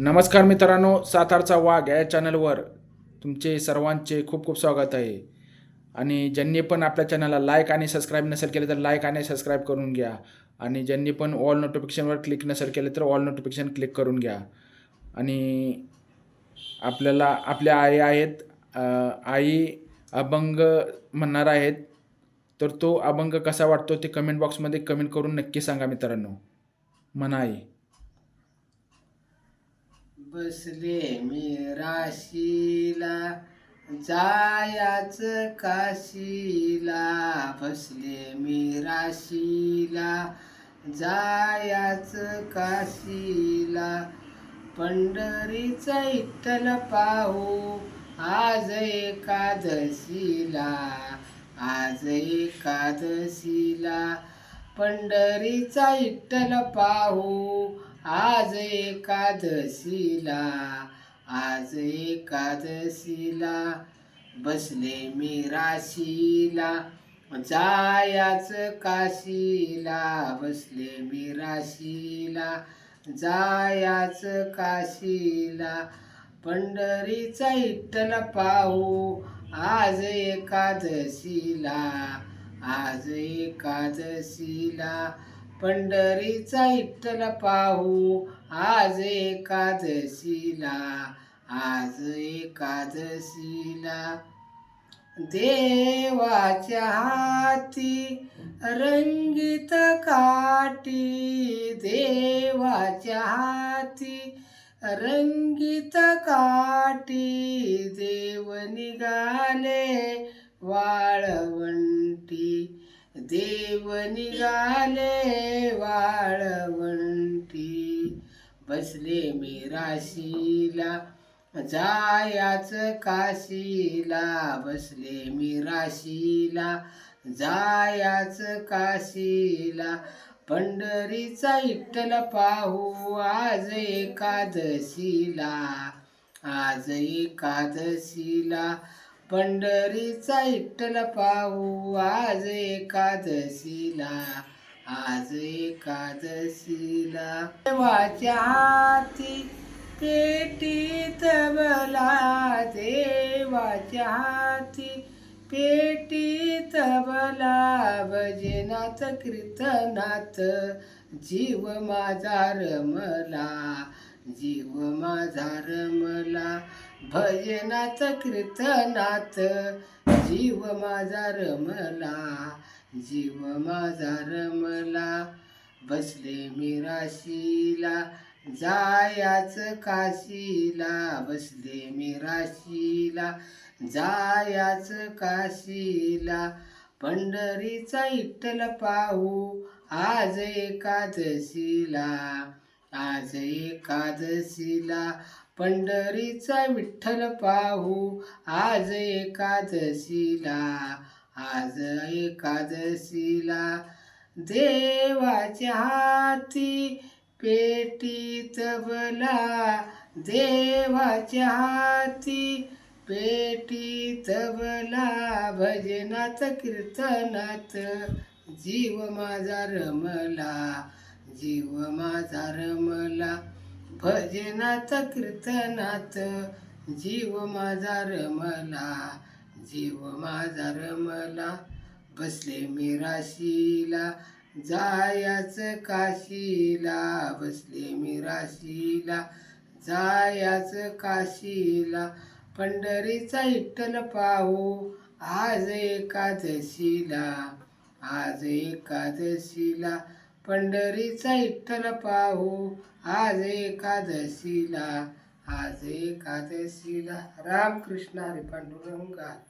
नमस्कार मित्रांनो सातारचा वाघ या चॅनलवर तुमचे सर्वांचे खूप खूप स्वागत आहे. आणि ज्यांनी पण आपल्या चॅनलला लाईक आणि सबस्क्राईब नसेल केले तर लाईक आणि सबस्क्राईब करून घ्या. आणि ज्यांनी पण ऑल नोटिफिकेशनवर क्लिक नसेल केले तर ऑल नोटिफिकेशन क्लिक करून घ्या. आणि आपल्याला आपल्या आई आहेत आई अभंग म्हणणार आहेत तर तो अभंग कसा वाटतो ते कमेंट बॉक्समध्ये कमेंट करून नक्की सांगा मित्रांनो. म्हणा आई बसले मी राशीला जायाच काशीला. बसले मी राशीला जायाच काशीला. पंढरीचा इठ्ठल पाहू आज एकादशीला. आज एकादशीला. पंढरीचा इठ्ठल पाहू. आज एकादशीला आज एकादशीला बसले मी राशीला. जायाच काशीला बसले मी राशीला. जायाच काशीला पंढरीचा इठ्ठल पाहू. आज एकादशीला आज एकादशीला पंढरीचा इठ्ठल पाहू. आज एकादशीला आज एकादशीला देवाच्या हाती रंगीत काठी देवाच्या हाती रंगीत काठी. देव निघाले वाळवण देव निघाले वाळवंटी. बसले मी राशीला जायाच काशीला. बसले मी राशीला जायाच काशीला. पंढरीचा इट्टल पाहू आज एकादशीला. आज एकादशीला. पंढरीचा इट्टल पाहू आज एकादशीला आज एकादशीला. देवाच्या हाती पेटी तबला देवाच्या हाती पेटी तबला भजनात कीर्तनात जीव माझा रमला जीव माझा रमला. भजनात कीर्तनात जीव माझा रमला जीव माझा रमला. बसले मी राशीला जायाच काशीला. बसले मी राशीला जायाच काशीला. पंढरीचा इट्टल पाहू आज एकादशीला. आज एकादशीला पंढरीचा विठ्ठल पाहू. आज एकादशीला आज एकादशीला देवाच्या हाती पेटी तबला देवाच्या हाती पेटी तबला भजनात कीर्तनात जीव माझा रमला जीव माझा रमला. भजनात कीर्तनात जीव माझा रमला जीव माझा रमला. बसले मी राशीला जायाच काशीला. बसले मी राशीला जायाच काशीला. पंढरीचा इट्टल पाहू आज एकादशीला आज एकादशीला. पंढरीचा इठ्ठल पाहू. आज एकादशीला आज एकादशीला. रामकृष्ण हरी पांडुरंगा